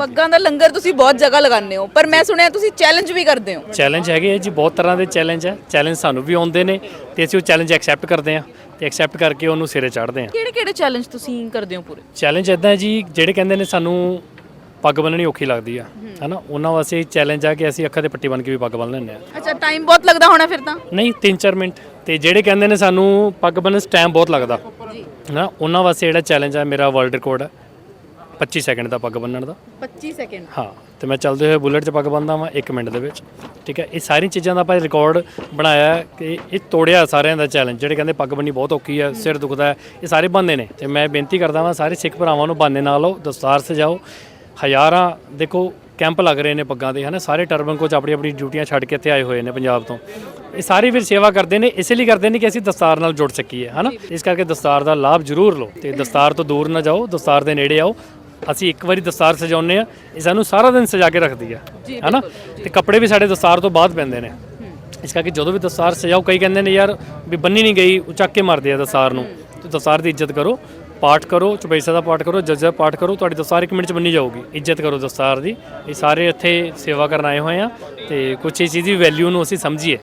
ਪੱਗਾਂ ਦਾ ਲੰਗਰ ਤੁਸੀਂ ਬਹੁਤ ਜਗ੍ਹਾ ਲਗਾਉਂਦੇ ਹੋ ਪਰ ਮੈਂ ਸੁਣਿਆ ਤੁਸੀਂ ਚੈਲੰਜ ਵੀ ਕਰਦੇ ਹੋ। ਚੈਲੰਜ ਹੈਗੇ ਆ ਜੀ ਬਹੁਤ ਤਰ੍ਹਾਂ ਦੇ ਚੈਲੰਜ ਹੈ ਚੈਲੰਜ ਸਾਨੂੰ ਵੀ ਆਉਂਦੇ ਨੇ ਤੇ ਅਸੀਂ ਉਹ ਚੈਲੰਜ ਐਕਸੈਪਟ ਕਰਦੇ ਆ ਤੇ ਐਕਸੈਪਟ ਕਰਕੇ ਉਹਨੂੰ ਸਿਰੇ ਚੜ੍ਹਦੇ ਆ ਕਿਹੜੇ ਕਿਹੜੇ ਚੈਲੰਜ ਤੁਸੀਂ ਕਰਦੇ ਹੋ ਪੂਰੇ? ਚੈਲੰਜ ਇਦਾਂ ਹੈ ਜੀ ਜਿਹੜੇ ਕਹਿੰਦੇ ਨੇ ਸਾਨੂੰ ਪੱਗ ਬੰਨਣੀ ਔਖੀ ਲੱਗਦੀ ਆ ਹਨਾ? ਉਹਨਾਂ ਵਾਸਤੇ ਚੈਲੰਜ ਆ ਕਿ ਅਸੀਂ ਅੱਖਾਂ ਤੇ ਪੱਟੀ ਬੰਨ ਕੇ ਵੀ ਪੱਗ ਬੰਨ ਲੈਂਦੇ ਆ ਅੱਛਾ ਟਾਈਮ ਬਹੁਤ ਲੱਗਦਾ ਹੋਣਾ ਫਿਰ ਤਾਂ? ਨਹੀਂ 3-4 ਮਿੰਟ। ਤੇ ਜਿਹੜੇ ਕਹਿੰਦੇ ਨੇ ਸਾਨੂੰ ਪੱਗ ਬੰਨਣ 'ਚ ਟਾਈਮ ਬਹੁਤ ਲੱਗਦਾ ਹਨਾ? ਉਹਨਾਂ ਵਾਸਤੇ ਜਿਹੜਾ ਚੈਲੰਜ ਆ ਮੇਰਾ ਵਰਲਡ ਰਿਕਾਰਡ ਹੈ 25 ਸੈਕਿੰਡ ਦਾ ਪੱਗ ਬੰਨਣ ਦਾ। 25 ਸੈਕਿੰਡ ਹਾਂ ਤੇ ਮੈਂ ਚੱਲਦੇ ਹੋਏ ਬੁਲਟ 'ਚ ਪੱਗ ਬੰਨਦਾ ਵਾਂ 1 ਮਿੰਟ ਦੇ ਵਿੱਚ। ਠੀਕ ਹੈ ਇਹ ਸਾਰੀਆਂ ਚੀਜ਼ਾਂ ਦਾ ਆਪਾਂ ਰਿਕਾਰਡ ਬਣਾਇਆ ਹੈ ਕਿ ਇਹ ਤੋੜਿਆ ਸਾਰਿਆਂ ਦਾ ਚੈਲੰਜ ਜਿਹੜੇ ਕਹਿੰਦੇ ਪੱਗ ਬੰਨੀ ਬਹੁਤ ਔਖੀ ਹੈ ਸਿਰ ਦੁਖਦਾ ਹੈ ਇਹ ਸਾਰੇ ਬੰਦੇ ਨੇ। ਤੇ ਮੈਂ ਬੇਨਤੀ ਕਰਦਾ ਵਾਂ ਸਾਰੇ ਸਿੱਖ ਭਰਾਵਾਂ ਨੂੰ ਬਾਨੇ ਨਾਲ ਲਓ ਦਸਤਾਰ ਸਜਾਓ। ਹਜ਼ਾਰਾਂ ਦੇਖੋ ਕੈਂਪ ਲੱਗ ਰਹੇ ਨੇ ਪੱਗਾਂ ਦੇ ਹਨਾ? ਸਾਰੇ ਟਰਬਨ ਕੋਚ ਆਪਣੀ ਆਪਣੀ ਡਿਊਟੀਆਂ ਛੱਡ ਕੇ ਇੱਥੇ ਆਏ ਹੋਏ ਨੇ ਪੰਜਾਬ ਤੋਂ। ਇਹ ਸਾਰੇ ਵੀਰ ਸੇਵਾ ਕਰਦੇ ਨੇ ਇਸੇ ਲਈ ਕਰਦੇ ਨੇ ਕਿ ਅਸੀਂ ਦਸਤਾਰ ਨਾਲ ਜੁੜ ਸਕੀਏ ਹਨਾ? ਇਸ ਕਰਕੇ ਦਸਤਾਰ ਦਾ ਲਾਭ ਜ਼ਰੂਰ ਲਓ। ਤੇ ਦਸਤਾਰ ਤੋਂ ਦੂਰ ਨਾ ਜਾਓ ਦਸਤਾਰ ਦੇ ਨੇੜੇ ਆਓ। ਅਸੀਂ ਇੱਕ ਵਾਰੀ ਦਸਤਾਰ ਸਜਾਉਂਦੇ ਆ ਇਹ ਸਾਨੂੰ ਸਾਰਾ ਦਿਨ ਸਜਾ ਕੇ ਰੱਖਦੀ ਆ ਹਨਾ? ਤੇ ਕੱਪੜੇ ਵੀ ਸਾਡੇ ਦਸਤਾਰ ਤੋਂ ਬਾਅਦ ਪੈਂਦੇ ਨੇ। ਇਸ ਕਰਕੇ ਜਦੋਂ ਵੀ ਦਸਤਾਰ ਸਜਾਓ ਕਈ ਕਹਿੰਦੇ ਨੇ ਯਾਰ ਵੀ ਬੰਨੀ ਨਹੀਂ ਗਈ ਉਹ ਚੱਕ ਕੇ ਮਾਰਦੇ ਆ ਦਸਤਾਰ ਨੂੰ। ਤੇ ਦਸਤਾਰ ਦੀ ਇੱਜ਼ਤ ਕਰੋ ਪਾਠ ਕਰੋ ਚੁਪੈਸਾ ਦਾ ਪਾਠ ਕਰੋ ਜਜਾ ਪਾਠ ਕਰੋ ਤੁਹਾਡੀ ਦਸਤਾਰ ਇੱਕ ਮਿੰਟ ਚ ਬੰਨੀ ਜਾਊਗੀ। ਇੱਜ਼ਤ ਕਰੋ ਦਸਤਾਰ ਦੀ। ਇਹ ਸਾਰੇ ਇੱਥੇ ਸੇਵਾ ਕਰਨ ਆਏ ਹੋਏ ਆ ਤੇ ਕੁਛ ਇਸ ਚੀਜ਼ ਦੀ ਵੈਲਿਊ ਨੂੰ ਅਸੀਂ ਸਮਝੀਏ।